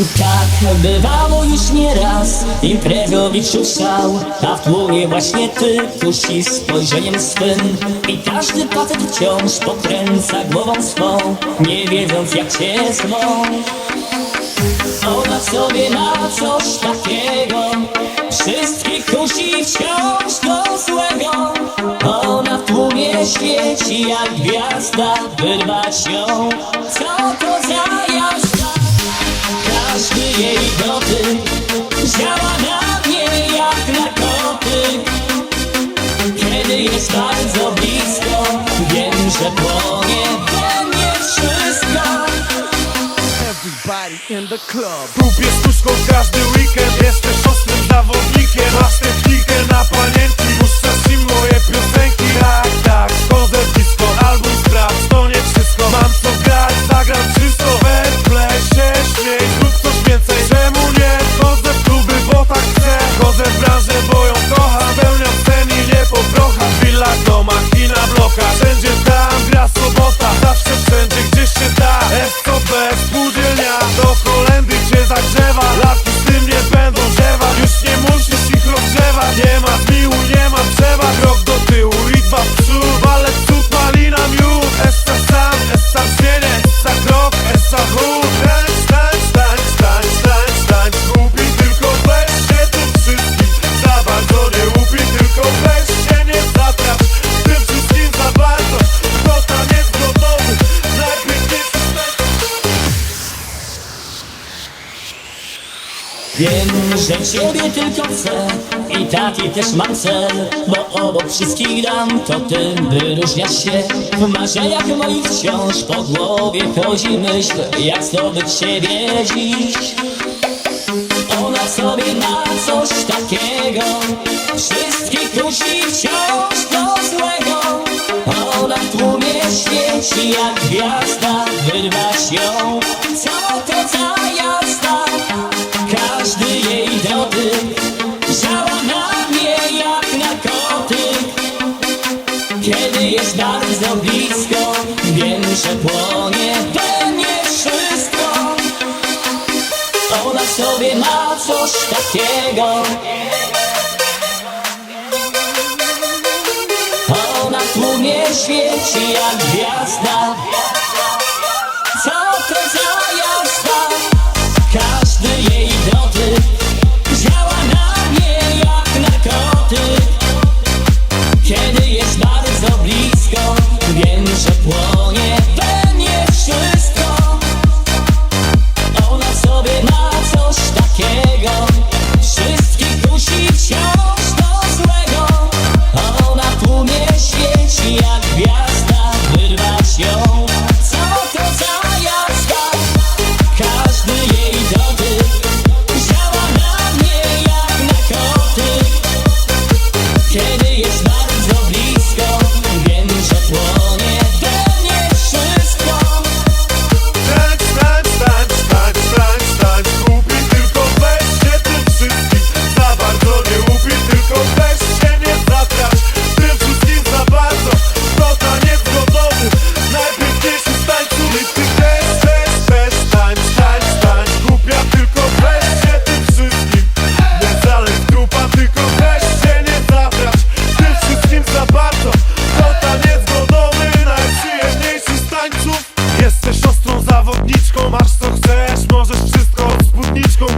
Tak bywało już nieraz Imprezowiczów szał A w tłumie właśnie ty Kusi spojrzeniem swym. I każdy facet wciąż pokręca głową swą Nie wiedząc jak cię zmą. Ona w sobie ma coś takiego. Wszystkich kusi wciąż do złego. Ona w tłumie świeci jak gwiazda Wyrwać ją. Co to za jazda każdy jej dotyk działa na mnie jak narkotyk Kiedy jest bardzo blisko Wiem, że płonie we mnie wszystko. Everybody in the club. Kupię sztuczką każdy weekend. Jesteś ostrym zawodnikiem. Masz technikę na panienki. Puszczasz im moje piosenki. Tak, tak, wchodzę w willach, domach i na blokach Wszędzie tam gra Wiem, że ciebie tylko chcę I taki też mam cel Bo obok wszystkich dam To ty wyróżniasz się. W marzeniach moich wciąż Po głowie chodzi myśl Jak zdobyć siebie dziś. Ona sobie ma coś takiego Wszystkich kusi wciąż do złego. Ona w tłumie świeci jak gwiazda Wyrwać ją Kiedy jest bardzo blisko Wiem, że płonie we mnie wszystko. Ona w sobie ma coś takiego. Ona w tłumie świeci jak gwiazda. Co to za jazda? Każdy jej dotyk działa na mnie jak narkotyk. Kiedy jest bardzo Wiem, że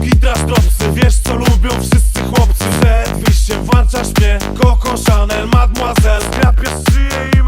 gitara stropsy Wiesz co lubią wszyscy chłopcy. Zed, wyjście, warczasz mnie Coco Chanel, Mademoiselle Grapiesz szyję i